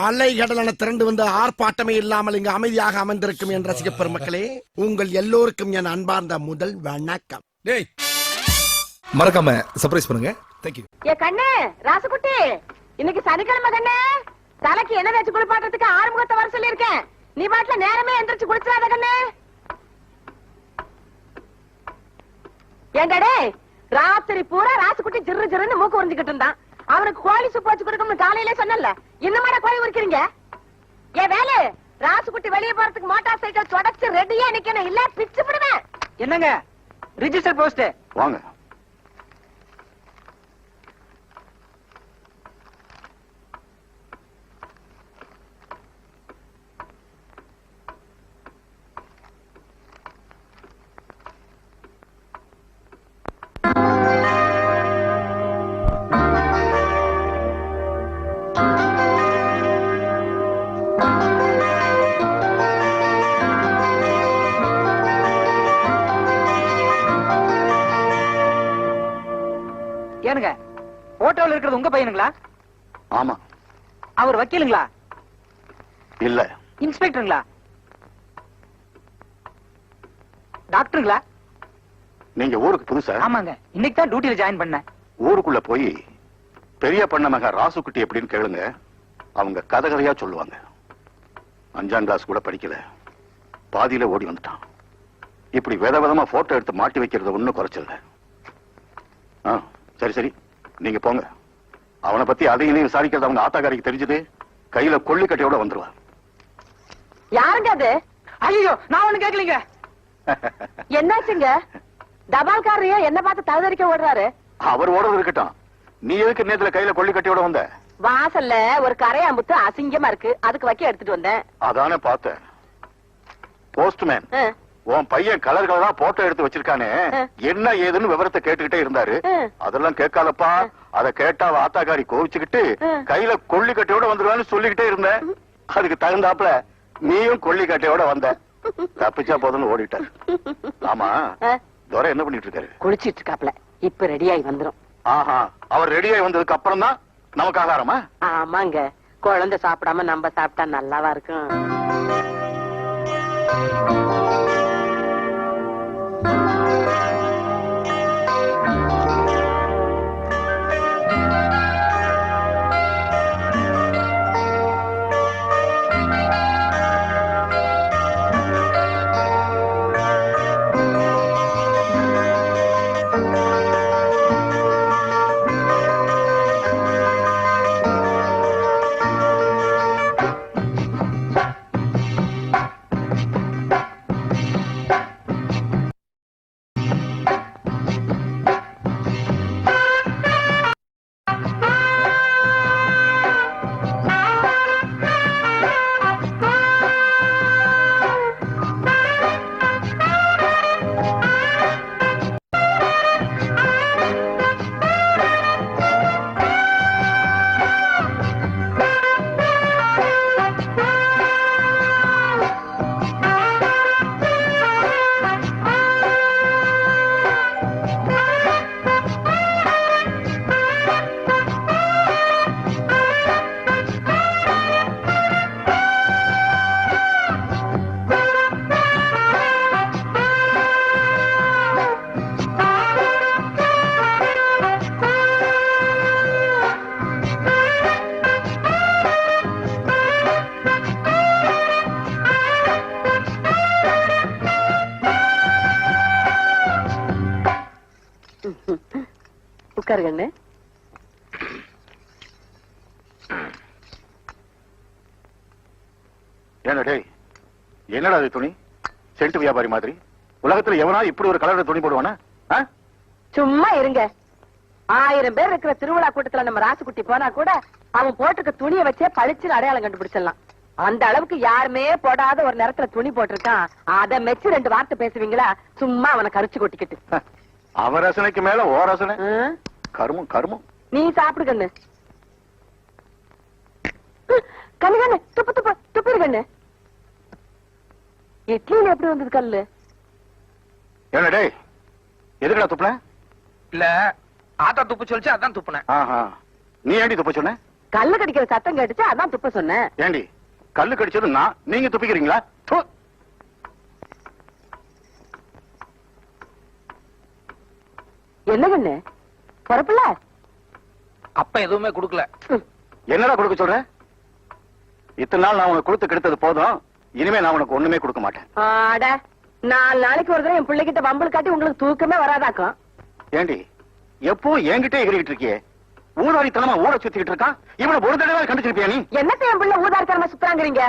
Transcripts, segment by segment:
அலை கடலான திரண்டு வந்து ஆர்ப்பாட்டமே இல்லாமல் இங்கு அமைதியாக அமர்ந்திருக்கும் என் ரசிக பெருமக்களே உங்கள் எல்லோருக்கும் என் அன்பார்ந்த முதல் வணக்கம். டேய். மறக்காம சர்ப்ரைஸ் பண்ணுங்க. தேங்க்யூ ஏ கண்ணு ராசுகுட்டி இன்னைக்கு சனிக்கிழமை கண்ணு. தலைக்கு என்ன வச்சு குளிப்பாட்டுறதுக்கு ஆறுமுகத்தை வர சொல்லியிருக்கேன். நீ பாட்டுல நேரமே எந்திரிச்சு குளிச்சாத கண்ணு. ஏண்டடே ராத்திரி பூரா ராசுகுட்டி ஜிரு ஜிருன்னு மூக்கு உறிஞ்சுக்கிட்டு இருந்தான். அவனுக்கு கோழி சூப்பு வச்சு கொடுக்கணும்னு காலையிலே சொன்னல இன்னுமாடா கோழி உரிக்கிறீங்க? ஏ வேலு ராசுகுட்டி வெளியே போறதுக்கு மோட்டார் சைக்கிள் தொடச்சு ரெடியா நிக்கணும். இல்ல பிச்சு விடுவேன் என்னங்க? ரிஜிஸ்டர் போஸ்ட் வாங்க. ஏனுங்க போட்டோல இருக்கிறது உங்க பையனுங்களா? ஆமா. அவர் வக்கீலுங்களா? இல்ல. இன்ஸ்பெக்டருங்களா? டாக்டருங்களா? நீங்க ஊருக்கு புதுசா? ஆமாங்க. இன்னைக்கு தான் டியூட்டில ஜாயின் பண்ணேன். ஊருக்குள்ள போய் பெரிய பண்ண மக ராசுக்குட்டி எப்படின்னு கேளுங்க. அவங்க கதை கதையா சொல்லுவாங்க. அஞ்சாம் கிளாஸ் கூட படிக்கல. பாதியில ஓடி வந்துட்டான். இப்படி வித விதமா போட்டோ எடுத்து மாட்டி வைக்கிறது ஒண்ணும் குறைச்சல ஆ. சரி சரி. நீங்க போங்க. அவனை பத்தி அதையும் விசாரிக்கிறது அவங்க ஆத்தாக்காரிக்கு தெரிஞ்சது. கையில கொள்ளிக்கட்டையோட வந்துருவா. யாருங்க அது? ஐயோ நான் ஒண்ணு கேட்கலீங்க என்னாச்சுங்க? தபால்காரரையோ என்ன பார்த்து தகுதறிக்க ஓடுறாரு. அவர் ஓடுறது இருக்கட்டும். நீ எதுக்கு நேத்துல கையில கொள்ளிக்கட்டையோட வந்த? வாசல்ல ஒரு கரையாம்புத்து அசிங்கமா இருக்கு. அதுக்கு வைக்க எடுத்துட்டு வந்தேன். அதானே பார்த்தேன். போஸ்ட்மேன் உன் பையன் கலர் கலரா போட்டோ எடுத்து வச்சிருக்கானே. என்ன ஏதுன்னு விவரத்தை கேட்டுக்கிட்டே இருந்தாரு. அதெல்லாம் கேட்காதப்பா. அத கேட்டா ஆத்தாக்காரி கோவிச்சுக்கிட்டு. கையில கொள்ளி கட்டையோட வந்துருவான்னு சொல்லிக்கிட்டே இருந்தேன். அதுக்கு தகுந்தாப்புல நீயும் கொள்ளி கட்டையோட வந்த. தப்பிச்சா போதும்னு ஓடிட்டார் ஆமா. துரை என்ன பண்ணிட்டு இருக்காரு குளிச்சிட்டு இருக்காப்ல இப்ப ரெடியாகி வந்துரும். ஆஹா. அவர் ரெடியாகி வந்ததுக்கு அப்புறம் தான் நமக்கு ஆகாரமா? ஆமாங்க. குழந்தை சாப்பிடாம நம்ம சாப்பிட்டா நல்லாவா இருக்கும்? ஏன்னா டேய் என்னடா அது துணி சென்ட் வியாபாரி மாதிரி உலகத்துல எவனா இப்படி ஒரு கலர்ல துணி போடுவானா ஆ? சும்மா இருங்க ஆயிரம் பேர் இருக்கிற திருவிழா கூட்டத்துல நம்ம ராசுகுட்டி போனா கூட அவன் போட்டிருக்க துணியை வச்சே பளிச்சுன்னு அடையாளம் கண்டுபிடிச்சிடலாம் அந்த அளவுக்கு யாருமே போடாத ஒரு நேரத்துல துணி போட்டிருக்கான் அத மெச்சு ரெண்டு வார்த்தை பேசுவீங்களா சும்மா அவனை கரிச்சு கொட்டிக்கிட்டு அவன் ரசனைக்கு மேல ஓ ரசனை ஆ? கருமம் கருமம். நீ சாப்பிடு கண்ணு. கண்ணு கண்ணு துப்பு துப்பு துப்பிரு கண்ணு. இட்லியில எப்படி வந்தது கல்லு? என்ன டேய் எதுக்குடா துப்புன? இல்ல ஆத்தா துப்பு சொல்லிச்சு அதான் துப்புனேன் ஆஹா நீ ஏண்டி துப்ப சொன்ன? கல்லு கடிக்கிற சத்தம் கேட்டுச்சு அதான் துப்ப சொன்னேன் ஏண்டி கல்லு கடிச்சது நான் நீங்க துப்பிக்கிறீங்களா? ப்பு. என்ன கண்ணு? பொறப்புல? அப்ப எதுவுமே கொடுக்கல. என்னடா கொடுக்க சொல்ற? இத்தனை நாள் நான் உனக்கு கொடுத்து கெடுத்தது போதும். இனிமே நான் உனக்கு ஒண்ணுமே கொடுக்க மாட்டேன். ஆட நாலு நாளைக்கு ஒரு தடவை என் பிள்ளைகிட்ட பம்பல் காட்டி உங்களுக்கு தூக்கமே வராதாக்கும். ஏண்டி எப்போ என்கிட்ட எகிரிக்கிட்டு இருக்கியே? ஊதாரித்தனமா ஊட சுத்திக்கிட்டு இருக்கான்? இவனை ஒரு தடவை கண்டுச்சிருப்பியா நீ? என்னத்த என் பிள்ளை ஊதாரித்தனமா சுத்துறாங்கிறீங்க?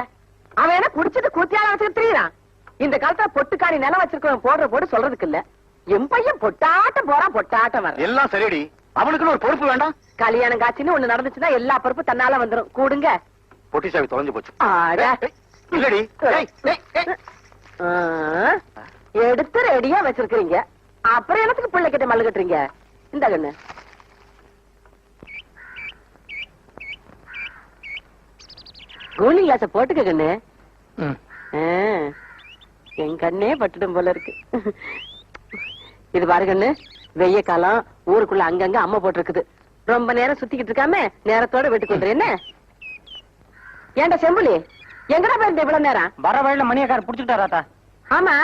அவன் என்ன குடிச்சிட்டு கூத்தியால வச்சுட்டு திரியிறான்? இந்த காலத்துல பொட்டுக்காணி நிலம் வச்சிருக்கவன் போடுற போடு சொல்றதுக்கு இல்ல. என் பையன் பொட்டாட்டம் போறான் பொட்டாட்டம் வர எல்லாம் சரிடி அவனுக்குன்னு ஒரு பொறுப்பு வேண்டாம். கல்யாணம் காட்சின்னு ஒண்ணு நடந்துச்சுன்னா எல்லா பொறுப்பும் தன்னால வந்துரும். கூடுங்க. பொட்டி சாவி தொலைஞ்சு போச்சு. இல்லடி. எடுத்து ரெடியா வச்சிருக்கீங்க அப்புறம் என்னத்துக்கு பிள்ளை கிட்ட மல்லு கட்டுறீங்க? இந்த கண்ணு. கூலிங் கிளாஸ போட்டுக்க கண்ணு. என் கண்ணே பட்டுடும் போல இருக்கு. இது கண்ணு வெய்ய காலம் ஊருக்குள்ள அங்கங்க அம்மா போட்டிருக்குது. ரொம்ப நேரம் சுத்திக்கிட்டு இருக்காம நேரத்தோட வீட்டுக்கு வந்துரு என்ன? ஏன்டா செம்புலி? எங்கடா போயிருந்த இவ்வளவு நேரம்? வர வழியில மணியக்காரர் புடிச்சுட்டாராத்தா ஆமா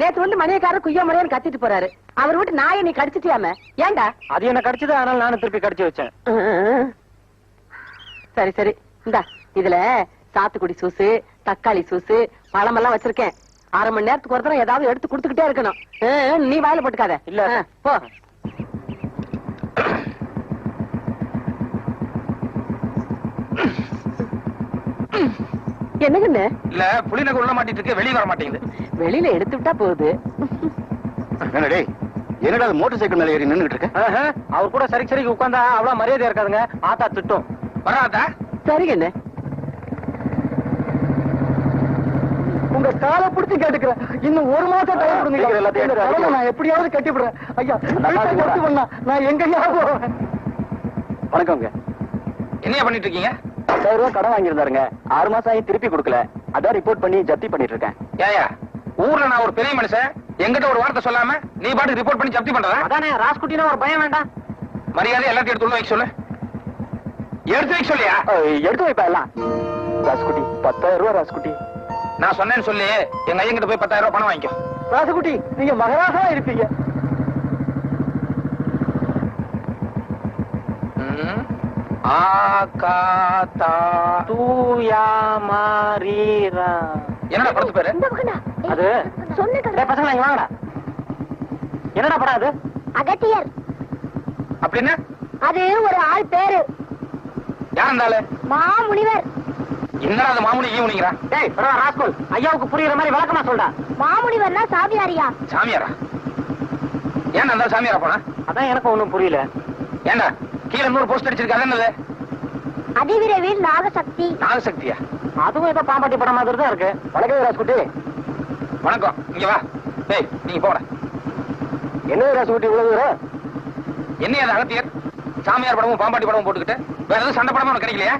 நேத்து வந்து மணியக்காரர் குய்ய முறையன்னு கத்திட்டு போறாரு. அவர் வீட்டு நாயை நீ கடிச்சிட்டியாம? ஏன்டா? அது என்ன கடிச்சது அதனால நானும் திருப்பி கடிச்சு வச்சேன். சரி சரி. இந்தா இதுல சாத்துக்குடி சூசு தக்காளி சூசு பழமெல்லாம் வச்சிருக்கேன். அரை மணி நேரத்துக்கு ஒரு தடவை ஏதாவது எடுத்து கொடுத்துக்கிட்டே இருக்கணும். நீ வாயில போட்டுக்காத. இல்ல. போ. என்னங்கண்ணு இல்ல புளிநகர் உள்ள மாட்டிட்டு இருக்கு வெளிய வர மாட்டேங்குது. வெளியில எடுத்து விட்டா போகுது. என்னடா டேய் என்னடா அது மோட்டார் சைக்கிள் மேல ஏறி நின்னுகிட்டு இருக்க? அவர் கூட சரி சரிக்கு உட்கார்ந்தா அவ்வளவு மரியாதை இருக்காதுங்க. ஆத்தா திட்டும். வராதா? சரிங்கண்ணு உங்க காலை பிடிச்சு கேட்டுக்கிறேன். இன்னும் ஒரு மாசம் டைம் கொடுங்க. எல்லாத்தையும் நான் எப்படியாவது கட்டிவிடுறேன். ஐயா பண்ணா நான் எங்கேயா போவேன். வணக்கம்ங்க. என்னையா பண்ணிட்டு இருக்கீங்க பத்தாயிரம் ரூபாய் கடன் வாங்கியிருந்தாருங்க. ஆறு மாசம் ஆகி திருப்பி கொடுக்கல. அதான் ரிப்போர்ட் பண்ணி ஜப்தி பண்ணிட்டு இருக்கேன் ஏயா ஊர்ல நான் ஒரு பெரிய மனுஷன். எங்கிட்ட ஒரு வார்த்தை சொல்லாம நீ பாட்டு ரிப்போர்ட் பண்ணி ஜப்தி பண்றதா? அதானே ராஸ்குட்டினா ஒரு பயம் வேண்டாம். மரியாதை எல்லாத்தையும் எடுத்து வைக்க சொல்லு. எடுத்து வைக்க சொல்லியா? எடுத்து வைப்பா எல்லாம். ராஸ்குட்டி பத்தாயிரம் ரூபாய் ராஸ்குட்டி. நான் சொன்னேன்னு சொல்லி எங்க ஐயங்கிட்ட போய் பத்தாயிரம் ரூபாய் பணம் வாங்கிக்கோ. ராசுகுட்டி நீங்க மகராசா இருப்பீங்க. ஆ கா தா தூயா மாரீரா என்னடா படத்து பேரு? அது? டேய் பசங்களா இங்க வாங்கடா. என்னடா படம் அது? அகத்தியர். அப்படின்னு அது ஒரு ஆள் பேரு. யார் இருந்தாலு மாமுனிவர். என்னடா அது மாமுனி ஈவுனிங்கிறான் டேய் பரவா ராஸ்கோல் ஐயாவுக்கு புரியுற மாதிரி விளக்கமா சொல்டா மாமுனிவர்னா சாமியாரியா? சாமியாரா? ஏன் அந்த சாமியாரா போனா? அதான் எனக்கு ஒண்ணும் புரியல. ஏண்டா கீழே நூறு போஸ்ட் அடிச்சிருக்க அது? என்னது அதிவிரைவில் நாகசக்தி. நாகசக்தியா? அதுவும் ஏதோ பாம்பாட்டி படம் மாதிரி தான் இருக்கு. வணக்கம் ராஸ்குட்டி வணக்கம் இங்க வா. டேய் நீங்க போட என்ன ராஸ்குட்டி இவ்வளவு தூரம்? என்ன அது அகத்தியர்? சாமியார் படமும் பாம்பாட்டி படமும் போட்டுக்கிட்டு? வேற எதுவும் சண்டை படமும் உனக்கு கிடைக்கலையா?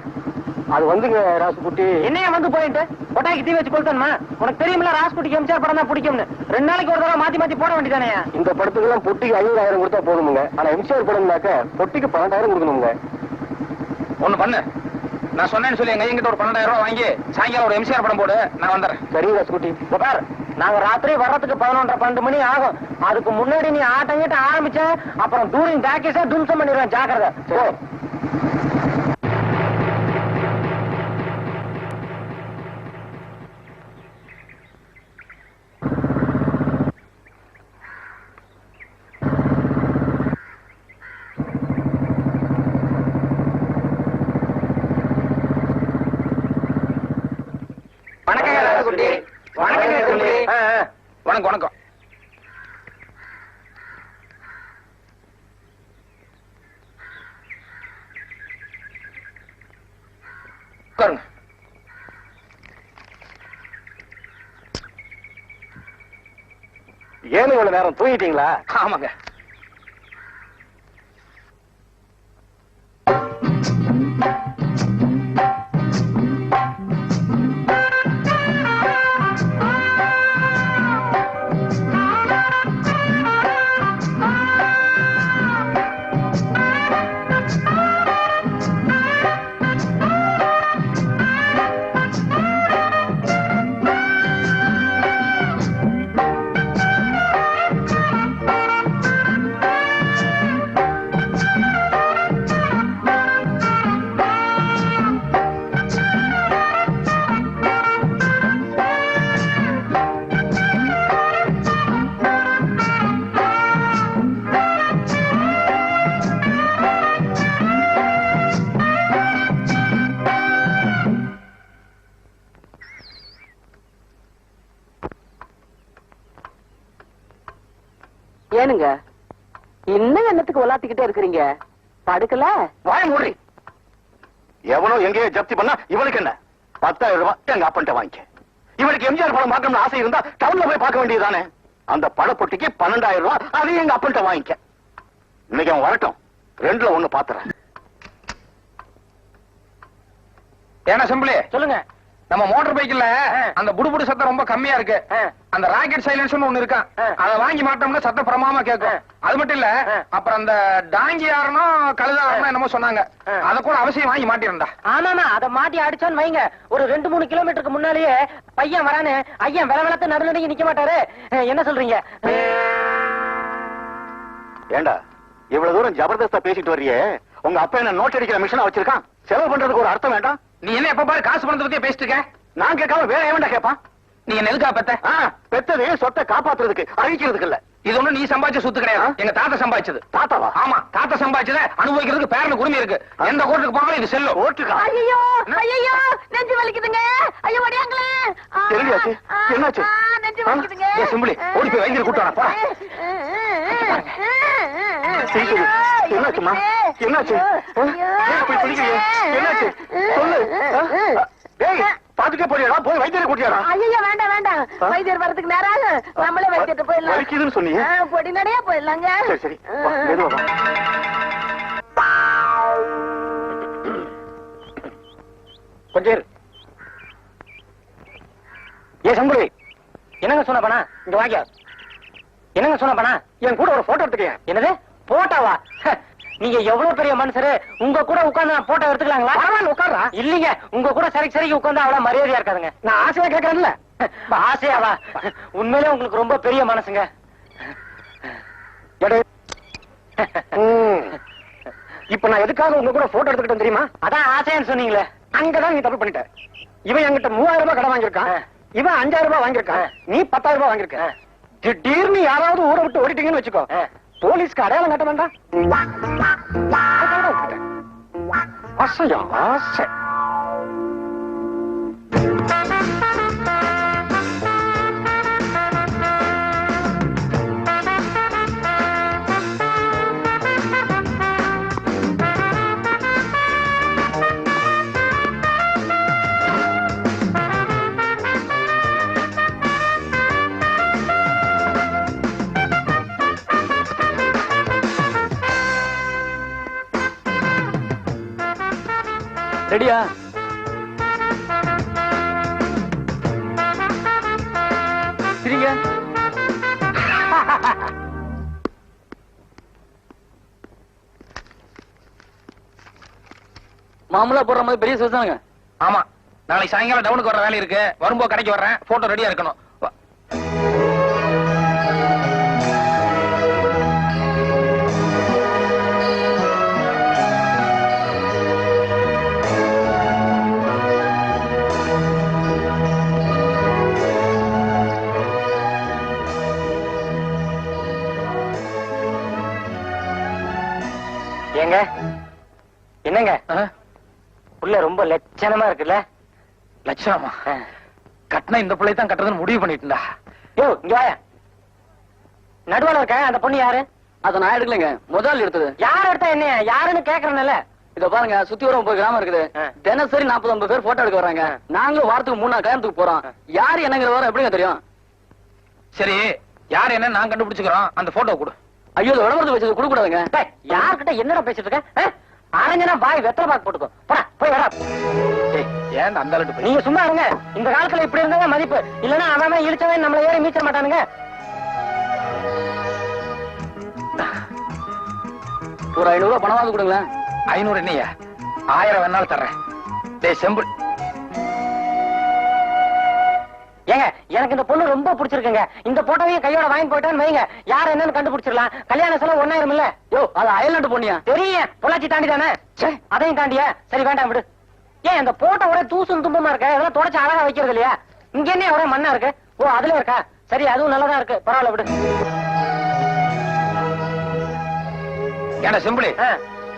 அது வந்துங்க ராசுகுட்டி என்னைய வந்து போயிட்டு? கொட்டாய்க்கு தீ வச்சு கொளுத்தணுமா? உனக்கு தெரியுமில்ல ராசுகுட்டிக்கு எம்ஜிஆர் படம் தான் பிடிக்கும்னு. ரெண்டு நாளைக்கு ஒரு தடவை மாத்தி மாத்தி போட வேண்டியதானே? இந்த படத்துக்கு எல்லாம் பொட்டிக்கு ஐநூறாயிரம் கொடுத்தா போதுமுங்க. ஆனா எம்சிஆர் படம்னாக்க பொட்டிக்கு பன்னெண்டாயிரம் கொடுக்கணுங்க ஒண்ணு பண்ணு. நான் சொன்னேன்னு சொல்லி எங்க ஐயங்கிட்ட ஒரு பன்னெண்டாயிரம் ரூபாய் வாங்கி சாயங்காலம் ஒரு எம்சிஆர் படம் போடு நான் வந்துடுறேன் சரி ராஸ்குட்டி பார் நாங்க ராத்திரி வர்றதுக்கு பதினொன்றரை பன்னெண்டு மணி ஆகும். அதுக்கு முன்னாடி நீ ஆட்டம் கிட்ட ஆரம்பிச்ச அப்புறம் டூரிங் பேக்கேஜா தும்சம் பண்ணிடுவேன். ஜாக்கிரதை. தம்பி ஆ, ஆ. வணக்கம் வணக்கம். உட்காருங்க. இவ்வளவு நேரம் தூங்கிட்டீங்களா? ஆமாங்க. உலாத்திக்கிட்டே இருக்கிறீங்க. படுக்கல? வாய மூடி. எவனோ எங்கேயோ ஜப்தி பண்ணா இவனுக்கு என்ன? பத்தாயிரம் ரூபாய் எங்க அப்பன்ட்ட வாங்கிக்க. இவனுக்கு எம்ஜிஆர் படம் பார்க்கணும்னு ஆசை இருந்தா டவுன்ல போய் பார்க்க வேண்டியதுதானே. அந்த படப்பொட்டிக்கு பன்னெண்டாயிரம் ரூபாய் அதையும் எங்க அப்பன்ட்ட வாங்கிக்க. இன்னைக்கு அவன் வரட்டும். ரெண்டுல ஒண்ணு பாத்துறேன். ஏன்னா செம்பிளி சொல்லுங்க. நம்ம மோட்டார் பைக்ல அந்த புடுபுடு சத்தம் ரொம்ப கம்மியா இருக்கு. அந்த ராக்கெட் சைலன்ஸ் ஒண்ணு இருக்கான். அத வாங்கி மாட்டோம்னா சத்தம் பிரமாமா கேட்கும். அது மட்டும் இல்ல. அப்புறம் அந்த டாங்கி யாரனும் கழுதாரனும் என்னமோ சொன்னாங்க. அத கூட அவசியம் வாங்கி மாட்டிருந்தா. ஆமாமா அத மாட்டி அடிச்சோன்னு வைங்க. ஒரு ரெண்டு மூணு கிலோமீட்டருக்கு முன்னாலேயே பையன் வரானு ஐயன் வில விளத்து நடுநடுங்கி நிக்க மாட்டாரு. என்ன சொல்றீங்க? ஏண்டா இவ்வளவு தூரம் ஜபர்தஸ்தா பேசிட்டு வர்றியே. உங்க அப்பா என்ன நோட் அடிக்கிற மிஷினா வச்சிருக்கான்? செலவு பண்றதுக்கு ஒரு அர்த்தம் வேண்டாம். நீ என்ன எப்ப பாரு காசு பணத்தை பத்தியே பேசிட்டு இருக்க? நான் கேட்காம வேற எவன்டா கேட்பான் நீ என்ன எதுக்கா பெத்த? பெத்தது சொத்தை காப்பாத்துறதுக்கு அழிக்கிறதுக்கு இல்ல. இது ஒண்ணு நீ சம்பாதிச்ச சொத்து கிடையாது. எங்க தாத்தா சம்பாதிச்சது. தாத்தாவா? ஆமா தாத்தா சம்பாதிச்சத அனுபவிக்கிறதுக்கு பேரனுக்கு உரிமை இருக்கு. எந்த கோர்ட்டுக்கு போனாலும் இது செல்லும். ஓட்டுக்கா ஐயோ ஐயோ நெஞ்சு வலிக்குதுங்க. ஐயோ என்னடியாச்சு? ஆ, என்னாச்சு? நெஞ்சு? வலிக்குதுங்க. ஏய், சிம்பிளி, ஓடி போய் வைத்தியரை கூட்டு வாடா, போடா. என்னாச்சு? என்னாச்சு? சொல்லு. டேய், போறியாடா? போய் வைத்தியரை கூட்டியாடா? ஐயோ வேண்டாம் வேண்டாம்? வைத்தியர் வரதுக்கு நேரம். நம்மளே வைத்தியர்ட்ட போயிடலாம். வலிக்குதுன்னு சொன்னீங்க? பொடி நடையா போயிடலாங்க. சரி சரி. மெதுவா. கொஞ்சம். ஏ சம்புரி என்னங்க சொன்ன பண்ணா இங்க வாங்க. என்னங்க சொன்ன பண்ணா என் கூட ஒரு போட்டோ எடுத்துக்கேன் என்னது? போட்டோவா நீங்க எவ்வளவு பெரிய மனுஷரு உங்க கூட உட்கார்ந்து நான் போட்டோ எடுத்துக்கலாங்களா பரவாயில்ல, உட்கார்றா. இல்லீங்க உங்க கூட சரிக்கு சரிக்கு உட்கார்ந்து அவ்வளவு மரியாதையா இருக்காதுங்க நான் ஆசையா கேட்கறேன்ல ஆசையாவா உண்மையிலே உங்களுக்கு ரொம்ப பெரிய மனசுங்க. இப்ப நான் எதுக்காக உங்க கூட போட்டோ எடுத்துக்கிட்டேன் தெரியுமா அதான் ஆசைன்னு சொன்னீங்களே அங்கதான் நீ தப்பு பண்ணிட்ட இவன் என்கிட்ட மூவாயிரம் ரூபாய் கடன் வாங்கியிருக்கான். இவன் அஞ்சாயிரம் ரூபாய் வாங்கியிருக்கான். நீ பத்தாயிரம் ரூபாய் வாங்கியிருக்க. திடீர்னு யாராவது ஊரை விட்டு ஓடிட்டீங்கன்னு வச்சுக்கோ. போலீஸ்க்கு அடையாளம் காட்ட வேண்டாம். ஆசையா ஆசை ரெடியா? சரிங்க மாமூலா போடுற மாதிரி பெரிய சைஸ் தானுங்க. ஆமா. நாளைக்கு சாயங்காலம் டவுனுக்கு வர வேலை இருக்கு. வரும்போது கடைக்கு வர்றேன். போட்டோ ரெடியா இருக்கணும். லட்சணமா இருக்குல்ல? லட்சணமா. கட்டின இந்த பிள்ளை தான் கட்டுறதுன்னு முடிவு பண்ணிட்டுண்டா யோ இங்க வாயா. நடுவுல இருக்க அந்த பொண்ணு யாரு? அத நான் எடுக்கலைங்க. முதல் எடுத்தது. யார் எடுத்தா என்ன? யாருன்னு கேக்குறேன்ல. இத பாருங்க சுத்தி வர முப்பது கிராமம் இருக்குது. தினசரி நாற்பது ஐம்பது பேர் போட்டோ எடுக்க வராங்க. நாங்களும் வாரத்துக்கு மூணு நாள் கல்யாணத்துக்கு போறோம். யாரு என்னங்கிற வர எப்படிங்க தெரியும்? சரி யார் என்ன நான் கண்டுபிடிச்சுக்கிறோம்? அந்த போட்டோ கொடு. ஐயோ இது விளம்பரத்துக்கு வச்சது கொடுக்க கூடாதுங்க யார்கிட்ட என்னடா பேசிட்டு இருக்க? அரஞ்சனா பாய் வெத்தலை பாக்கு போட்டுக்கோ. போடா போய் வரா ஏன் அந்த அளவுக்கு நீங்க சும்மா இருங்க. இந்த காலத்துல இப்படி இருந்தா மதிப்பு. இல்லன்னா அவன் இழிச்சவன் நம்மள ஏறி மீச்ச மாட்டானுங்க. ஒரு ஐநூறு ரூபாய் பணம் வாங்க கொடுங்களேன். ஐநூறு என்னையா? ஆயிரம் வேணாலும் தர்றேன். டேய் செம்பு ஏங்க எனக்கு இந்த பொண்ணு ரொம்ப பிடிச்சிருக்குங்க. இந்த போட்டோவையும் கையோட வாங்கி போயிட்டான்னு வைங்க. யார் என்னன்னு கண்டுபிடிச்சிடலாம். கல்யாண செலவு ஒன்னாயிரம் இல்ல. யோ அது அயல்நாட்டு பொண்ணியா? தெரியும் பொள்ளாச்சி தாண்டி தானே? அதையும் தாண்டியா? சரி வேண்டாம் விடு. ஏன் அந்த போட்டோ ஒரே தூசும் தும்பமா இருக்க? இதெல்லாம் தொடச்சு அழகா வைக்கிறது இல்லையா? இங்க என்ன ஒரே மண்ணா இருக்கு? ஓ அதுல இருக்கா? சரி அதுவும் நல்லதா இருக்கு. பரவாயில்ல விடு. ஏடா செம்பிளி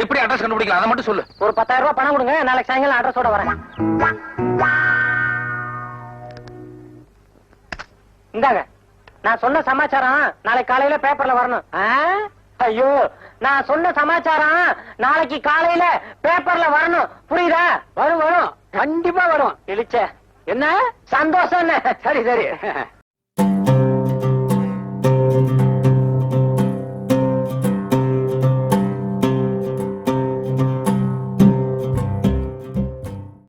எப்படி அட்ரஸ் கண்டுபிடிக்கலாம்? அதை மட்டும் சொல்லு. ஒரு பத்தாயிரம் ரூபாய் பணம் கொடுங்க நாளைக்கு சாயங்காலம் அட்ரஸோட வரேன். இந்தாங்க நான் சொன்ன சமாச்சாரம் நாளைக்கு காலையில பேப்பர்ல வரணும். ஐயோ நான் சொன்ன சமாச்சாரம் நாளைக்கு காலையில பேப்பர்ல வரணும். புரியுதா? வரும் வரும். கண்டிப்பா வரும். இழிச்ச என்ன? சந்தோஷம் சரி சரி.